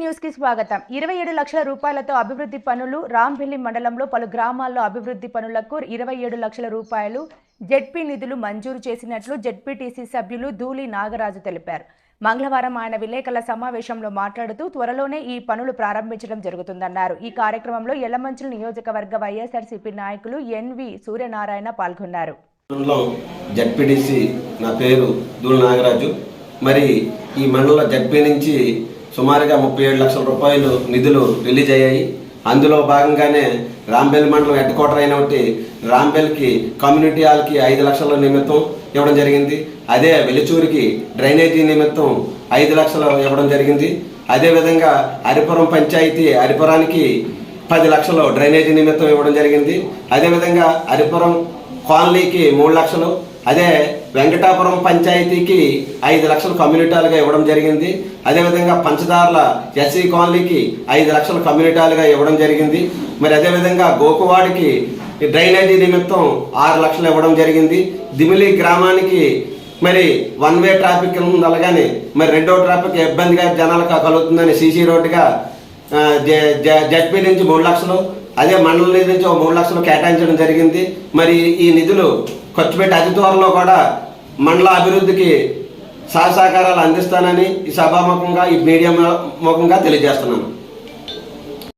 న్యూస్కి స్వాగతం. ఇరవై ఏడు లక్షల రూపాయలతో అభివృద్ధి పనులు రాంబెల్లి మండలంలో పలు గ్రామాల్లో అభివృద్ధి పనులకు ఇరవై ఏడు లక్షల రూపాయలు జెడ్పీ నిధులు మంజూరు చేసినట్లు జెడ్పీటీసీ సభ్యులు ధూళి నాగరాజు తెలిపారు. మంగళవారం ఆయన విలేకరుల సమావేశంలో మాట్లాడుతూ త్వరలోనే ఈ పనులు ప్రారంభించడం జరుగుతుందన్నారు. ఈ కార్యక్రమంలో ఎల్లమంచుల నియోజకవర్గ వైఎస్ఆర్సీపీ నాయకులు ఎన్వి సూర్యనారాయణ పాల్గొన్నారు. జడ్పీటీసీ నా పేరు ధూళి నాగరాజు. మరి ఈ మండల జడ్పీ నుంచి సుమారుగా ముప్పై ఏడు లక్షల రూపాయలు నిధులు రిలీజ్ అయ్యాయి. అందులో భాగంగానే రాంబెల్ మండలం హెడ్ క్వార్టర్ అయినటువంటి రాంబెల్కి కమ్యూనిటీ హాల్కి ఐదు లక్షల నిమిత్తం ఇవ్వడం జరిగింది. అదే వెలిచూరికి డ్రైనేజీ నిమిత్తం ఐదు లక్షలు ఇవ్వడం జరిగింది. అదేవిధంగా హరిపురం పంచాయతీ హరిపురానికి పది లక్షలు డ్రైనేజీ నిమిత్తం ఇవ్వడం జరిగింది. అదేవిధంగా హరిపురం కాలనీకి మూడు లక్షలు అదే వెంకటాపురం పంచాయతీకి ఐదు లక్షలు కమ్యూనిటాలుగా ఇవ్వడం జరిగింది. అదేవిధంగా పంచదార్ల ఎస్సీ కాలనీకి ఐదు లక్షలు కమ్యూనిటాలుగా ఇవ్వడం జరిగింది. మరి అదేవిధంగా గోకువాడికి డ్రైనేజీ నిమిత్తం ఆరు లక్షలు ఇవ్వడం జరిగింది. దిమిలి గ్రామానికి మరి వన్ వే ట్రాఫిక్ ఉంది మరి రెండో ట్రాఫిక్ ఇబ్బందిగా జనాలకు కలుగుతుందని సీసీ రోడ్డుగా జ- జ- జడ్పీ నుంచి మూడు లక్షలు అదే మండలం నుంచి ఒక మూడు లక్షలు కేటాయించడం జరిగింది. మరి ఈ నిధులు ఖర్చు పెట్టి అతి త్వరలో కూడా మండల అభివృద్ధికి సహసహకారాలు అందిస్తానని ఈ సభాముఖంగా ఈ మీడియా ముఖంగా తెలియజేస్తున్నాను.